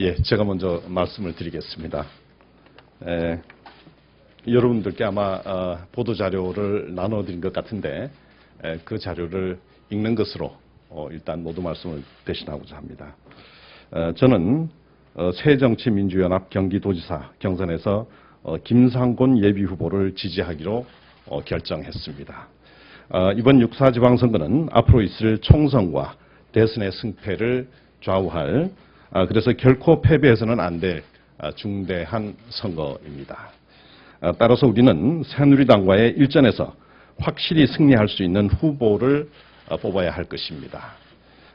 예, 제가 먼저 말씀을 드리겠습니다. 에, 여러분들께 아마 어, 보도 자료를 나눠드린 것 같은데 에, 그 자료를 읽는 것으로 어, 일단 모두 말씀을 대신하고자 합니다. 어, 저는 어, 새정치민주연합 경기도지사 경선에서 어, 김상곤 예비후보를 지지하기로 어, 결정했습니다. 어, 이번 육사지방선거는 앞으로 있을 총선과 대선의 승패를 좌우할 아, 그래서 결코 패배해서는 안될 아, 중대한 선거입니다. 아, 따라서 우리는 새누리당과의 일전에서 확실히 승리할 수 있는 후보를 아, 뽑아야 할 것입니다.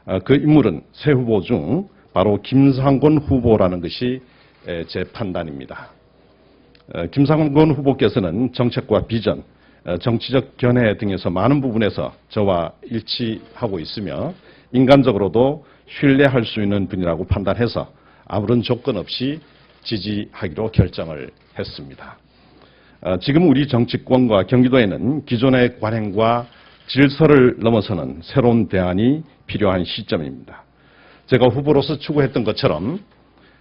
아, 그 인물은 새 후보 중 바로 김상곤 후보라는 것이 에, 제 판단입니다. 어, 김상곤 후보께서는 정책과 비전, 어, 정치적 견해 등에서 많은 부분에서 저와 일치하고 있으며 인간적으로도 신뢰할 수 있는 분이라고 판단해서 아무런 조건 없이 지지하기로 결정을 했습니다. 어, 지금 우리 정치권과 경기도에는 기존의 관행과 질서를 넘어서는 새로운 대안이 필요한 시점입니다. 제가 후보로서 추구했던 것처럼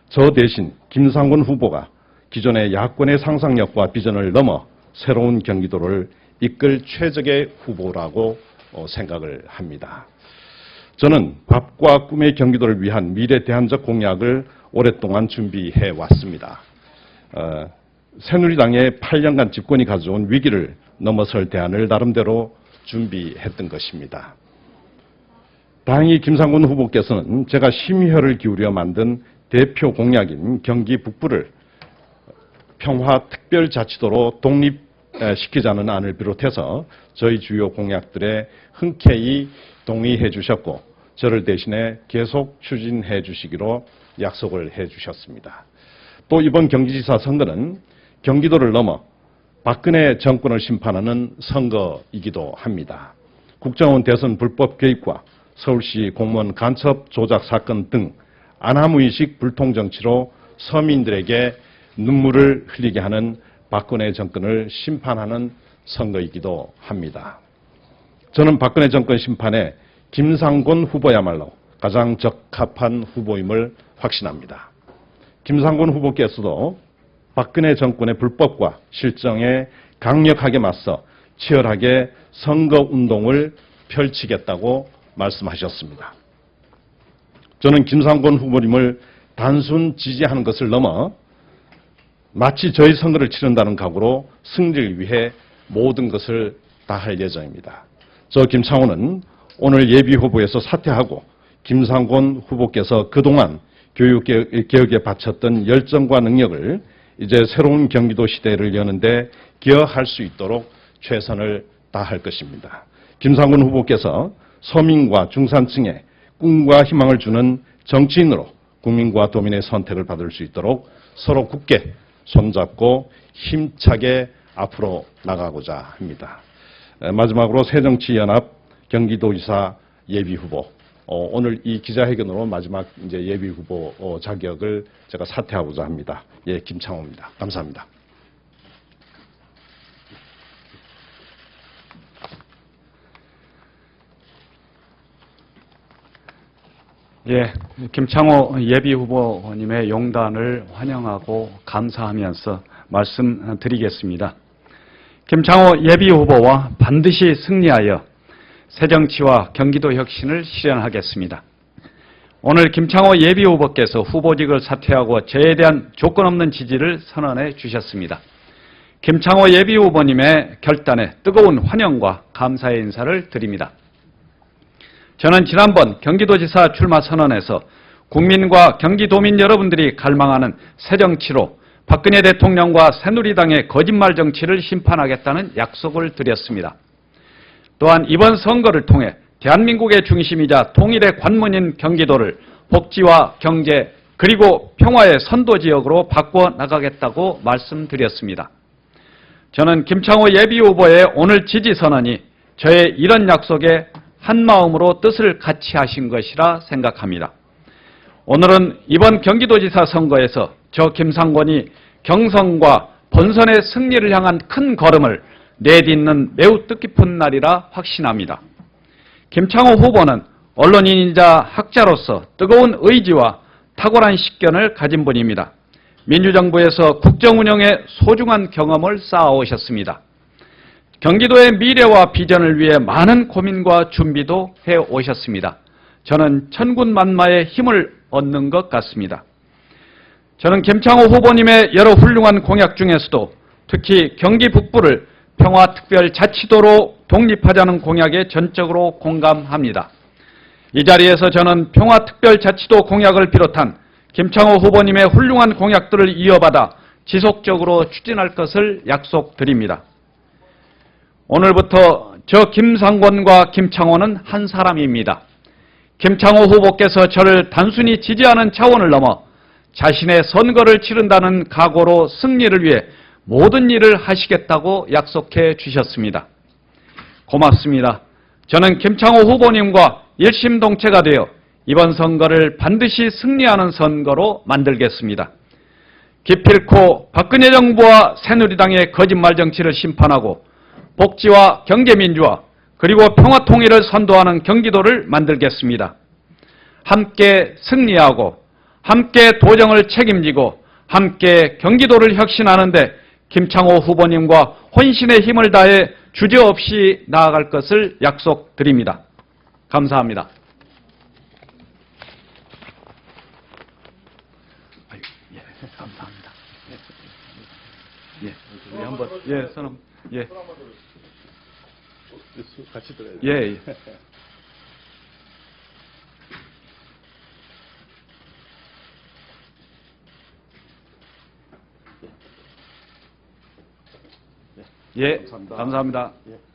저 대신 김상곤 후보가 기존의 야권의 상상력과 비전을 넘어 새로운 경기도를 이끌 최적의 후보라고 어, 생각을 합니다. 저는 밥과 꿈의 경기도를 위한 미래 대안적 공약을 오랫동안 준비해 왔습니다. 어, 새누리당의 8년간 집권이 가져온 위기를 넘어설 대안을 나름대로 준비했던 것입니다. 다행히 김상곤 후보께서는 제가 심혈을 기울여 만든 대표 공약인 경기 북부를 평화특별자치도로 독립시키자는 안을 비롯해서 저희 주요 공약들에 흔쾌히 동의해 주셨고 저를 대신해 계속 추진해 주시기로 약속을 해 주셨습니다. 또 이번 경기지사 선거는 경기도를 넘어 박근혜 정권을 심판하는 선거이기도 합니다. 국정원 대선 불법 개입과 서울시 공무원 간첩 조작 사건 등 안하무의식 불통정치로 서민들에게 눈물을 흘리게 하는 박근혜 정권을 심판하는 선거이기도 합니다. 저는 박근혜 정권 심판에 김상곤 후보야말로 가장 적합한 후보임을 확신합니다. 김상곤 후보께서도 박근혜 정권의 불법과 실정에 강력하게 맞서 치열하게 선거운동을 펼치겠다고 말씀하셨습니다. 저는 김상곤 후보님을 단순 지지하는 것을 넘어 마치 저희 선거를 치른다는 각오로 승리를 위해 모든 것을 다할 예정입니다. 저 김창호는 오늘 예비 후보에서 사퇴하고 김상곤 후보께서 그동안 교육개혁에 바쳤던 열정과 능력을 이제 새로운 경기도 시대를 여는데 기여할 수 있도록 최선을 다할 것입니다. 김상곤 후보께서 서민과 중산층에 꿈과 희망을 주는 정치인으로 국민과 도민의 선택을 받을 수 있도록 서로 굳게 손잡고 힘차게 앞으로 나가고자 합니다. 에, 마지막으로 새정치연합 경기도지사 예비후보 어, 오늘 이 기자회견으로 마지막 이제 예비후보 어, 자격을 제가 사퇴하고자 합니다. 예, 김창호입니다. 감사합니다. 예, 김창호 예비 후보님의 용단을 환영하고 감사하면서 말씀드리겠습니다. 김창호 예비 후보와 반드시 승리하여 새정치와 경기도 혁신을 실현하겠습니다. 오늘 김창호 예비 후보께서 후보직을 사퇴하고 저에 대한 조건 없는 지지를 선언해 주셨습니다. 김창호 예비 후보님의 결단에 뜨거운 환영과 감사의 인사를 드립니다. 저는 지난번 경기도지사 출마 선언에서 국민과 경기도민 여러분들이 갈망하는 새 정치로 박근혜 대통령과 새누리당의 거짓말 정치를 심판하겠다는 약속을 드렸습니다. 또한 이번 선거를 통해 대한민국의 중심이자 통일의 관문인 경기도를 복지와 경제 그리고 평화의 선도 지역으로 바꿔 나가겠다고 말씀드렸습니다. 저는 김창호 예비 후보의 오늘 지지 선언이 저의 이런 약속에 한 마음으로 뜻을 같이 하신 것이라 생각합니다. 오늘은 이번 경기도지사 선거에서 저 김상권이 경선과 본선의 승리를 향한 큰 걸음을 내딛는 매우 뜻깊은 날이라 확신합니다. 김창호 후보는 언론인이자 학자로서 뜨거운 의지와 탁월한 식견을 가진 분입니다. 민주정부에서 국정운영에 소중한 경험을 쌓아오셨습니다. 경기도의 미래와 비전을 위해 많은 고민과 준비도 해 오셨습니다. 저는 천군만마의 힘을 얻는 것 같습니다. 저는 김창호 후보님의 여러 훌륭한 공약 중에서도 특히 경기 북부를 평화특별자치도로 독립하자는 공약에 전적으로 공감합니다. 이 자리에서 저는 평화특별자치도 공약을 비롯한 김창호 후보님의 훌륭한 공약들을 이어받아 지속적으로 추진할 것을 약속드립니다. 오늘부터 저 김상권과 김창호는 한 사람입니다. 김창호 후보께서 저를 단순히 지지하는 차원을 넘어 자신의 선거를 치른다는 각오로 승리를 위해 모든 일을 하시겠다고 약속해 주셨습니다. 고맙습니다. 저는 김창호 후보님과 일심 동체가 되어 이번 선거를 반드시 승리하는 선거로 만들겠습니다. 기필코 박근혜 정부와 새누리당의 거짓말 정치를 심판하고 복지와 경제민주화 그리고 평화통일을 선도하는 경기도를 만들겠습니다. 함께 승리하고 함께 도정을 책임지고 함께 경기도를 혁신하는데 김창호 후보님과 혼신의 힘을 다해 주저없이 나아갈 것을 약속드립니다. 감사합니다. 아유, 예, 감사합니다. 예, 우리 한번 예, 선언 예, 같이 들어야 예, 예. 예, 감사합니다. 감사합니다. 예.